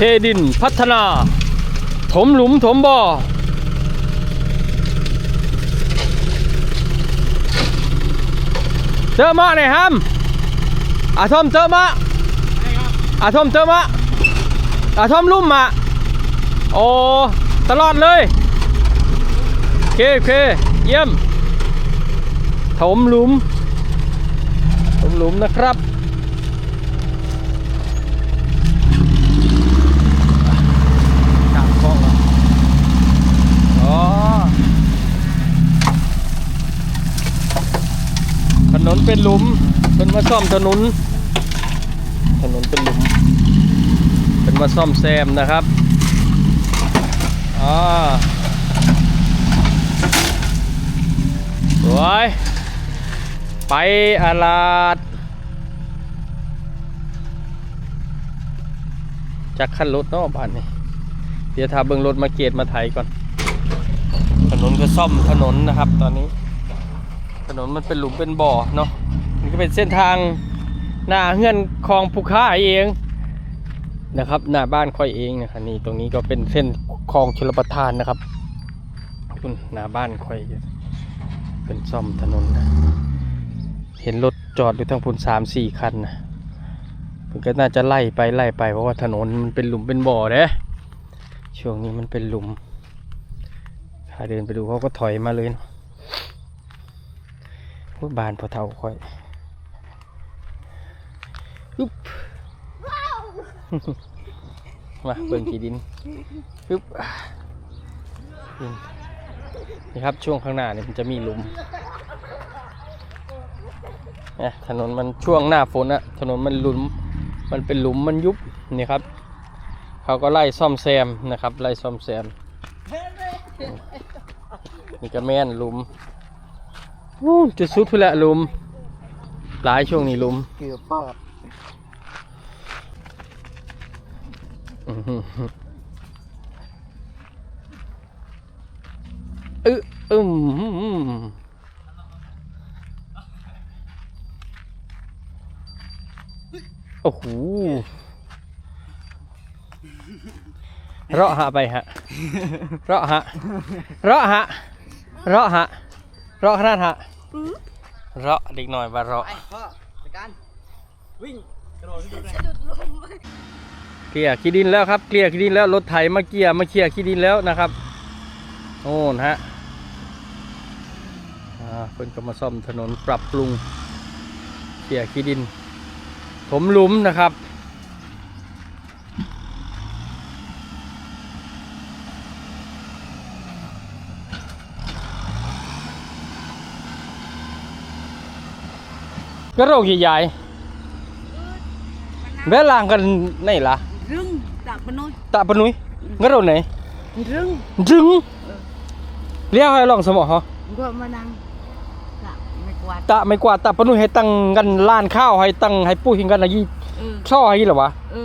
ทดินพัฒนา ถมหลุมถมบ่อเจอมะหน่อยฮัมอาทอมเจอมะอาทอมเจอมะอาทอมลุ่มมะโอ้ตลอดเลยโอเคโอเคเยี่ยมถมหลุมถมหลุมนะครับ นนเป็นหลุมเป็นมาซ่อมถนน ถนนเป็นหลุม เป็นมาซ่อมแซมนะครับอ่าสวยไปอาลาดจักขันรถเนาะบ้านนี้เดี๋ยวถ้าเบิ่งรถมาเกตมาไถก่อน ถนนก็ซ่อมถนนนะครับตอนนี้ ถนนมันเป็นหลุมเป็นบ่อเนาะมันก็เป็นเส้นทางหน้าเฮือนคลองภูค่าเองนะครับหน้าบ้านค่อยเองนะครับนี่ตรงนี้ก็เป็นเส้นคลองชลประทานนะครับคุณหน้าบ้านค่อยเป็นซ่อมถนนนะเห็นรถจอดอยู่ทั้งพุ่นสามสี่คันนะมันก็น่าจะไล่ไปไล่ไปเพราะว่าถนนมันเป็นหลุมเป็นบ่อเด้ช่วงนี้มันเป็นหลุมถ้าเดินไปดูเขาก็ถอยมาเลยเนาะ พูดบานพอเท่าค่อยปึ๊บมาเบิ่งกี่ดินปึ๊บดินนี่ครับช่วงข้างหน้านี่มันจะมีหลุมเนี่ยถนนมันช่วงหน้าฝนอะถนนมันหลุม มันเป็นหลุมมันยุบนี่ครับ เขาก็ไล่ซ่อมแซมนะครับ ไล่ซ่อมแซมนี่ก็แม่นหลุม โอ้จะสุดพุ่นละหลุม หลายช่วงนี้หลุม เกือบปอดอื้อหืออึอึมโอ้โหเราะหะไปฮะเราะหะเราะหะเราะหะ เราะขนาดฮะเราะเด็กหน่อยว่าเราะไปพ่อจัดการวิ่งกระโดดขึ้นไปเกลี่ยขี้ดินแล้วครับเกลี่ยขี้ดินแล้วรถไถมาเกลี่ยมาเกลี่ยขี้ดินแล้วนะครับโอ้นะฮะอ่าเพิ่นก็มาซ่อมถนนปรับปรุงเกลี่ยขี้ดิน ถมหลุมนะครับก็โรคใหญ่ๆเวลางกันไหนล่ะ rưng tạ bên nôi ตะปะ นุยงั้นเราไหน rưng จึงเรียกให้ลองสมอฮะ gọi mà năng tạ mày quạt ตะไม่กว่าดตะปะนุยให้ตั้งกันล้านข้าวให้ตั้งให้ปุ้ยให้กันอะไรยี่ ừ ช่อให้เหรอวะ ừ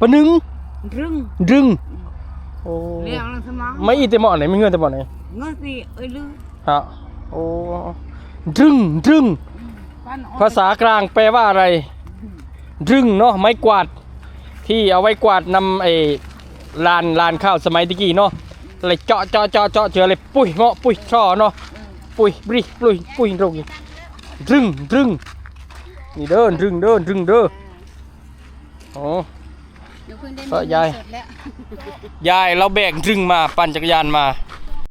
ปะนึง rưng ดึงโอ้ leo là sao mắng ไม่อีแต่หมอไหนไม่เงื่อนแต่หมอไหน ngất gì ơi lư ฮะโอ้ดึงดึง pan ภาษากลางแปลว่าอะไร ดึงเนาะไม้กวาด ที่เอาไว้กวาดนำไอ้ลานลานข้าวสมัยตะกี้เนาะอะไรเจาะเจาะเจาะเจาะเจออะไรปุ้ยเงาะปุ้ยช่อเนาะปุ้ยบริปุ้ยปุ้ยตรงนี้ดึงดึงนี่เดินดึงเดินดึงเด้อโอ้ nhiều khi đêm Sợ mình dai. sượt lẹ ยายเราแบกดึงมาปั่นจักรยานมา